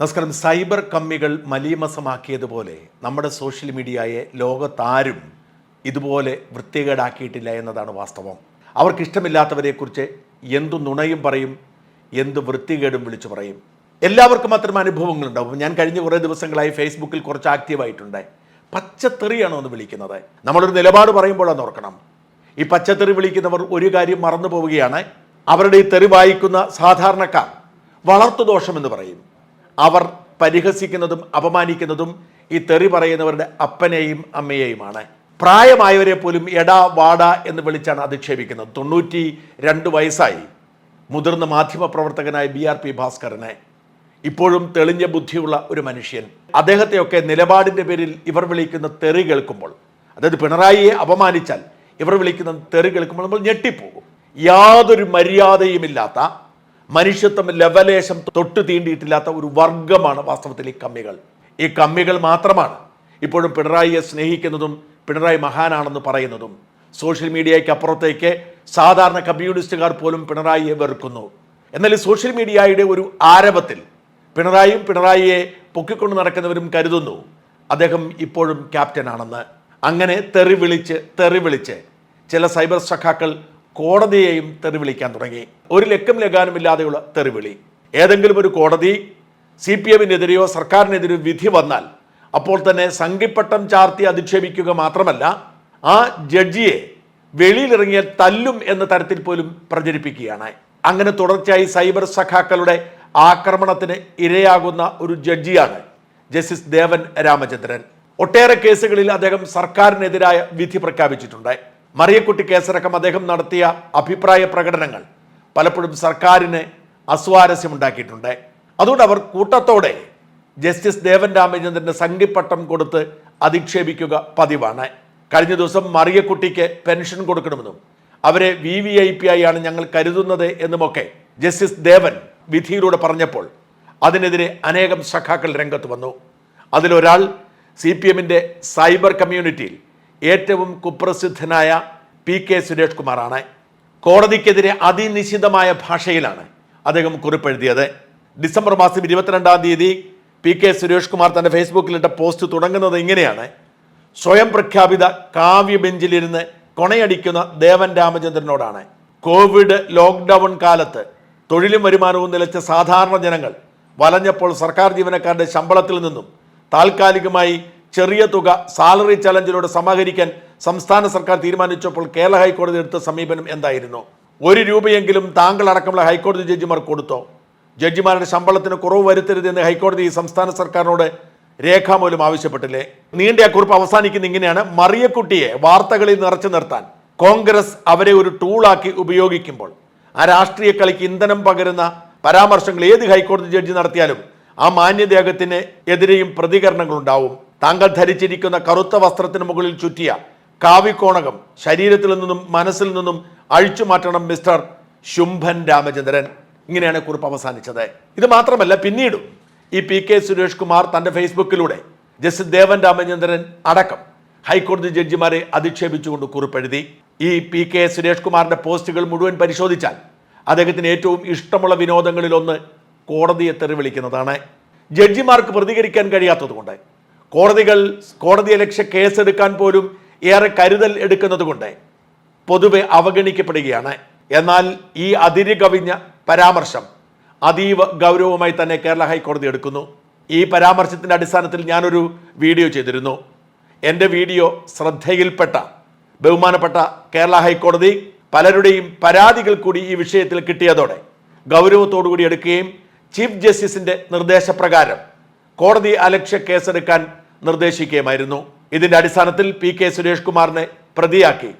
നമസ്കാരം. സൈബർ കമ്മികൾ മലീമസമാക്കിയതുപോലെ നമ്മുടെ സോഷ്യൽ മീഡിയയെ ലോകത്താരും ഇതുപോലെ വൃത്തികേടാക്കിയിട്ടില്ല എന്നതാണ് വാസ്തവം. അവർക്കിഷ്ടമില്ലാത്തവരെക്കുറിച്ച് എന്തു നുണയും പറയും എന്ത് വൃത്തികേടും വിളിച്ചു പറയും. എല്ലാവർക്കും അത്തരം അനുഭവങ്ങളുണ്ടാവും. ഞാൻ കഴിഞ്ഞ കുറേ ദിവസങ്ങളായി ഫേസ്ബുക്കിൽ കുറച്ച് ആക്റ്റീവായിട്ടുണ്ട്. പച്ചത്തെറിയാണോ എന്ന് വിളിക്കുന്നത്. നമ്മളൊരു നിലപാട് പറയുമ്പോഴാണ് ഓർക്കണം. ഈ പച്ചത്തെറി വിളിക്കുന്നവർ ഒരു കാര്യം മറന്നു പോവുകയാണ് അവരുടെ ഈ തെറി വായിക്കുന്ന സാധാരണക്കാർ വളർത്തുദോഷം എന്ന് പറയും. അവർ പരിഹസിക്കുന്നതും അപമാനിക്കുന്നതും ഈ തെറി പറയുന്നവരുടെ അപ്പനെയും അമ്മയെയുമാണ്. പ്രായമായവരെ പോലും എടാ വാട എന്ന് വിളിച്ചാണ് അധിക്ഷേപിക്കുന്നത്. തൊണ്ണൂറ്റി രണ്ട് വയസ്സായി മുതിർന്ന മാധ്യമപ്രവർത്തകനായ ബി ആർ പി ഭാസ്കരനെ. ഇപ്പോഴും തെളിഞ്ഞ ബുദ്ധിയുള്ള ഒരു മനുഷ്യൻ. അദ്ദേഹത്തെയൊക്കെ നിലപാടിന്റെ പേരിൽ ഇവർ വിളിക്കുന്ന തെറി കേൾക്കുമ്പോൾ അതായത് പിണറായിയെ അപമാനിച്ചാൽ ഇവർ വിളിക്കുന്ന തെറി കേൾക്കുമ്പോൾ നമ്മൾ ഞെട്ടിപ്പോകും. യാതൊരു മര്യാദയുമില്ലാത്ത മനുഷ്യത്വം ലവലേശം തൊട്ട് തീണ്ടിയിട്ടില്ലാത്ത ഒരു വർഗമാണ് വാസ്തവത്തിൽ ഈ കമ്മികൾ. ഈ കമ്മികൾ മാത്രമാണ് ഇപ്പോഴും പിണറായിയെ സ്നേഹിക്കുന്നതും പിണറായി മഹാനാണെന്ന് പറയുന്നതും. സോഷ്യൽ മീഡിയയ്ക്ക് അപ്പുറത്തേക്ക് സാധാരണ കമ്മ്യൂണിസ്റ്റുകാർ പോലും പിണറായിയെ വെറുക്കുന്നു. എന്നാൽ ഈ സോഷ്യൽ മീഡിയയുടെ ഒരു ആരവത്തിൽ പിണറായിയും പിണറായിയെ പൊക്കിക്കൊണ്ട് നടക്കുന്നവരും കരുതുന്നു. അദ്ദേഹം ഇപ്പോഴും ക്യാപ്റ്റനാണെന്ന്. അങ്ങനെ തെറി വിളിച്ച് തെറി വിളിച്ച് ചില സൈബർ സഖാക്കൾ കോടതിയെയും തെറിവിളിക്കാൻ തുടങ്ങി. ഒരു ലക്കം ലഗാനുമില്ലാതെയുള്ള തെറിവിളി. ഏതെങ്കിലും ഒരു കോടതി സി പി എമ്മിനെതിരെയോ സർക്കാരിനെതിരെയോ വിധി വന്നാൽ അപ്പോൾ തന്നെ സംഘിപ്പട്ടം ചാർത്തി അധിക്ഷേപിക്കുക മാത്രമല്ല ആ ജഡ്ജിയെ വെളിയിലിറങ്ങിയാൽ തല്ലും എന്ന തരത്തിൽ പോലും പ്രചരിപ്പിക്കുകയാണ്. അങ്ങനെ തുടർച്ചയായി സൈബർ സഖാക്കളുടെ ആക്രമണത്തിന് ഇരയാകുന്ന ഒരു ജഡ്ജിയാണ് ജസ്റ്റിസ് ദേവൻ രാമചന്ദ്രൻ. ഒട്ടേറെ കേസുകളിൽ അദ്ദേഹം സർക്കാരിനെതിരായ വിധി പ്രഖ്യാപിച്ചിട്ടുണ്ട്. മറിയക്കുട്ടി കേസടക്കം അദ്ദേഹം നടത്തിയ അഭിപ്രായ പ്രകടനങ്ങൾ പലപ്പോഴും സർക്കാരിന് അസ്വാരസ്യമുണ്ടാക്കിയിട്ടുണ്ട്. അതുകൊണ്ട് അവർ കൂട്ടത്തോടെ ജസ്റ്റിസ് ദേവൻ രാമചന്ദ്രന് സംഘിപ്പട്ടം കൊടുത്ത് അധിക്ഷേപിക്കുക പതിവാണ്. കഴിഞ്ഞ ദിവസം മറിയക്കുട്ടിക്ക് പെൻഷൻ കൊടുക്കണമെന്നും അവരെ വി വി ഐ പി ആയാണ് ഞങ്ങൾ കരുതുന്നത് എന്നുമൊക്കെ ജസ്റ്റിസ് ദേവൻ വിധിയിലൂടെ പറഞ്ഞപ്പോൾ അതിനെതിരെ അനേകം സഖാക്കൾ രംഗത്ത് വന്നു. അതിലൊരാൾ സി പി എമ്മിന്റെ സൈബർ കമ്മ്യൂണിറ്റിയിൽ ഏറ്റവും കുപ്രസിദ്ധനായ പി കെ സുരേഷ് കുമാറാണ്. കോടതിക്കെതിരെ അതിനിശിതമായ ഭാഷയിലാണ് അദ്ദേഹം കുറിപ്പെഴുതിയത്. ഡിസംബർ മാസം ഇരുപത്തിരണ്ടാം തീയതി പി കെ സുരേഷ് കുമാർ തന്റെ ഫേസ്ബുക്കിലിട്ട പോസ്റ്റ് തുടങ്ങുന്നത് ഇങ്ങനെയാണ്. സ്വയം പ്രഖ്യാപിത കാവ്യ ബെഞ്ചിലിരുന്ന് കൊണയടിക്കുന്ന ദേവൻ രാമചന്ദ്രനോടാണ്. കോവിഡ് ലോക്ക്ഡൗൺ കാലത്ത് തൊഴിലും വരുമാനവും നിലച്ച സാധാരണ ജനങ്ങൾ വലഞ്ഞപ്പോൾ സർക്കാർ ജീവനക്കാരുടെ ശമ്പളത്തിൽ നിന്നും താൽക്കാലികമായി ചെറിയ തുക സാലറി ചലഞ്ചിലൂടെ സമാഹരിക്കാൻ സംസ്ഥാന സർക്കാർ തീരുമാനിച്ചപ്പോൾ കേരള ഹൈക്കോടതി എടുത്ത സമീപനം എന്തായിരുന്നു? ഒരു രൂപയെങ്കിലും താങ്കൾ അടക്കമുള്ള ഹൈക്കോടതി ജഡ്ജിമാർ കൊടുത്തോ? ജഡ്ജിമാരുടെ ശമ്പളത്തിന് കുറവ് വരുത്തരുതെന്ന് ഹൈക്കോടതി സംസ്ഥാന സർക്കാരിനോട് രേഖാമൂലം ആവശ്യപ്പെട്ടില്ലേ? നീണ്ട ആ കുറിപ്പ് അവസാനിക്കുന്ന ഇങ്ങനെയാണ്. മറിയക്കുട്ടിയെ വാർത്തകളിൽ നിറച്ചു നിർത്താൻ കോൺഗ്രസ് അവരെ ഒരു ടൂളാക്കി ഉപയോഗിക്കുമ്പോൾ ആ രാഷ്ട്രീയ കളിക്ക് ഇന്ധനം പകരുന്ന പരാമർശങ്ങൾ ഏത് ഹൈക്കോടതി ജഡ്ജി നടത്തിയാലും ആ മാന്യദേഹത്തിന് എതിരെയും പ്രതികരണങ്ങൾ ഉണ്ടാവും താങ്കൾ ധരിച്ചിരിക്കുന്ന കറുത്ത വസ്ത്രത്തിന് മുകളിൽ ചുറ്റിയ കാവിക്കോണകം ശരീരത്തിൽ നിന്നും മനസ്സിൽ നിന്നും അഴിച്ചു മാറ്റണം മിസ്റ്റർ ശുംഭൻ രാമചന്ദ്രൻ. ഇങ്ങനെയാണ് കുറിപ്പ് അവസാനിച്ചത്. ഇത് മാത്രമല്ല പിന്നീടും ഈ പി കെ സുരേഷ് കുമാർ തന്റെ ഫേസ്ബുക്കിലൂടെ ജസ്റ്റിസ് ദേവൻ രാമചന്ദ്രൻ അടക്കം ഹൈക്കോടതി ജഡ്ജിമാരെ അധിക്ഷേപിച്ചുകൊണ്ട് കുറിപ്പെഴുതി. ഈ പി കെ സുരേഷ് കുമാറിന്റെ പോസ്റ്റുകൾ മുഴുവൻ പരിശോധിച്ചാൽ അദ്ദേഹത്തിന് ഏറ്റവും ഇഷ്ടമുള്ള വിനോദങ്ങളിലൊന്ന് കോടതിയെ തെറി വിളിക്കുന്നതാണ് ജഡ്ജിമാർക്ക് പ്രതികരിക്കാൻ കഴിയാത്തതുകൊണ്ട് കോടതികൾ കോടതിയെ ലക്ഷ്യ കേസെടുക്കാൻ പോലും ഏറെ കരുതൽ എടുക്കുന്നത് കൊണ്ട് പൊതുവെ അവഗണിക്കപ്പെടുകയാണ്. എന്നാൽ ഈ അതിര് കവിഞ്ഞ പരാമർശം അതീവ ഗൗരവമായി തന്നെ കേരള ഹൈക്കോടതി എടുക്കുന്നു. ഈ പരാമർശത്തിന്റെ അടിസ്ഥാനത്തിൽ ഞാനൊരു വീഡിയോ ചെയ്തിരുന്നു. എന്റെ വീഡിയോ ശ്രദ്ധയിൽപ്പെട്ട ബഹുമാനപ്പെട്ട കേരള ഹൈക്കോടതി പലരുടെയും പരാതികൾ കൂടി ഈ വിഷയത്തിൽ കിട്ടിയതോടെ ഗൗരവത്തോടു കൂടി എടുക്കുകയും ചീഫ് ജസ്റ്റിസിന്റെ നിർദ്ദേശപ്രകാരം കോടതി അലക്ഷ്യ കേസെടുക്കാൻ നിർദ്ദേശിക്കുകയുമായിരുന്നു. ഇതിന്റെ അടിസ്ഥാനത്തിൽ പി കെ സുരേഷ് കുമാറിനെ പ്രതിയാക്കി.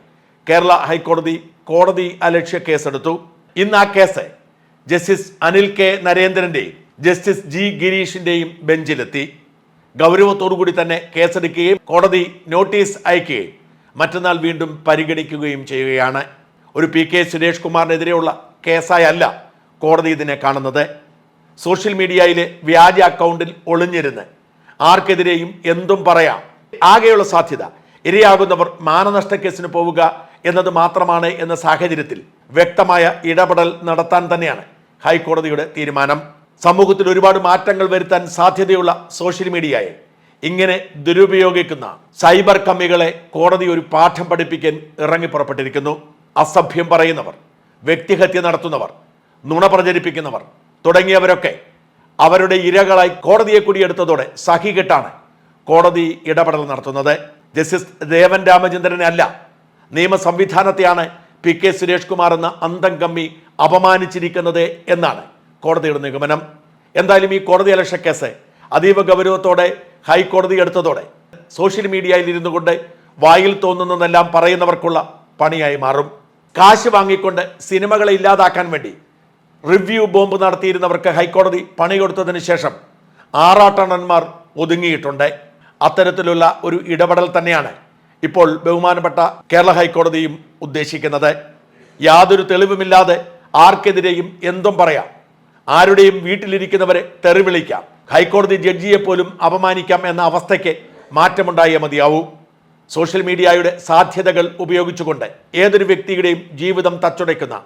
കേരള ഹൈക്കോടതി കോടതി അലക്ഷ്യ കേസെടുത്തു. ഇന്ന് ആ കേസ് ജസ്റ്റിസ് അനിൽ കെ നരേന്ദ്രന്റെയും ജസ്റ്റിസ് ജി ഗിരീഷിന്റെയും ബെഞ്ചിലെത്തി. ഗൗരവത്തോടുകൂടി തന്നെ കേസെടുക്കുകയും കോടതി നോട്ടീസ് അയക്കുകയും മറ്റന്നാൾ വീണ്ടും പരിഗണിക്കുകയും ചെയ്യുകയാണ്. ഒരു പി കെ സുരേഷ് കുമാറിനെതിരെയുള്ള കേസായല്ല കോടതി ഇതിനെ കാണുന്നത്. സോഷ്യൽ മീഡിയയിലെ വ്യാജ അക്കൗണ്ടിൽ ഒളിഞ്ഞിരുന്ന് ആർക്കെതിരെയും എന്തും പറയാം. ആകെയുള്ള സാധ്യത ഇരയാകുന്നവർ മാനനഷ്ട കേസിന് പോവുക എന്നത് മാത്രമാണ് എന്ന സാഹചര്യത്തിൽ വ്യക്തമായ ഇടപെടൽ നടത്താൻ തന്നെയാണ് ഹൈക്കോടതിയുടെ തീരുമാനം. സമൂഹത്തിൽ ഒരുപാട് മാറ്റങ്ങൾ വരുത്താൻ സാധ്യതയുള്ള സോഷ്യൽ മീഡിയയെ ഇങ്ങനെ ദുരുപയോഗിക്കുന്ന സൈബർ കമ്മികളെ കോടതി ഒരു പാഠം പഠിപ്പിക്കാൻ ഇറങ്ങി പുറപ്പെട്ടിരിക്കുന്നു. അസഭ്യം പറയുന്നവർ വ്യക്തിഹത്യ നടത്തുന്നവർ നുണ പ്രചരിപ്പിക്കുന്നവർ തുടങ്ങിയവരൊക്കെ അവരുടെ ഇരകളായി കോടതിയെ കുടിയെടുത്തതോടെ സഹികെട്ടാണ് കോടതി ഇടപെടൽ നടത്തുന്നത്. ജസ്റ്റിസ് ദേവൻ രാമചന്ദ്രനെ അല്ല നിയമ സംവിധാനത്തെയാണ് പി കെ സുരേഷ് കുമാർ എന്ന അന്തം കമ്മി അപമാനിച്ചിരിക്കുന്നത് എന്നാണ് കോടതിയുടെ നിഗമനം. എന്തായാലും ഈ കോടതി അലക്ഷ കേസ് അതീവ ഗൗരവത്തോടെ ഹൈക്കോടതി എടുത്തതോടെ സോഷ്യൽ മീഡിയയിൽ ഇരുന്നു കൊണ്ട് വായിൽ തോന്നുന്നതെല്ലാം പറയുന്നവർക്കുള്ള പണിയായി മാറും. കാശ് വാങ്ങിക്കൊണ്ട് സിനിമകളെ ഇല്ലാതാക്കാൻ വേണ്ടി റിവ്യൂ ബോംബ് നടത്തിയിരുന്നവർക്ക് ഹൈക്കോടതി പണി കൊടുത്തതിന് ശേഷം ആറാട്ടണ്ണന്മാർ ഒതുങ്ങിയിട്ടുണ്ട്. അത്തരത്തിലുള്ള ഒരു ഇടപെടൽ തന്നെയാണ് ഇപ്പോൾ ബഹുമാനപ്പെട്ട കേരള ഹൈക്കോടതിയും ഉദ്ദേശിക്കുന്നത്. യാതൊരു തെളിവുമില്ലാതെ ആർക്കെതിരെയും എന്തും പറയാം. ആരുടെയും വീട്ടിലിരിക്കുന്നവരെ തെറിവിളിക്കാം. ഹൈക്കോടതി ജഡ്ജിയെ പോലും അപമാനിക്കാം എന്ന അവസ്ഥയ്ക്ക് മാറ്റമുണ്ടായേ മതിയാവൂ. സോഷ്യൽ മീഡിയയുടെ സാധ്യതകൾ ഉപയോഗിച്ചുകൊണ്ട് ഏതൊരു വ്യക്തിയുടെയും ജീവിതം തച്ചുടയ്ക്കുന്ന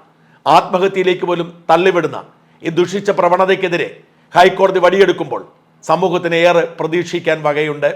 ആത്മഹത്യയിലേക്ക് പോലും തള്ളിവിടുന്ന ഈ ദുഷിച്ച പ്രവണതയ്ക്കെതിരെ ഹൈക്കോടതി വടിയെടുക്കുമ്പോൾ സമൂഹത്തിന് ഏറെ പ്രതീക്ഷിക്കാൻ വകയുണ്ട്.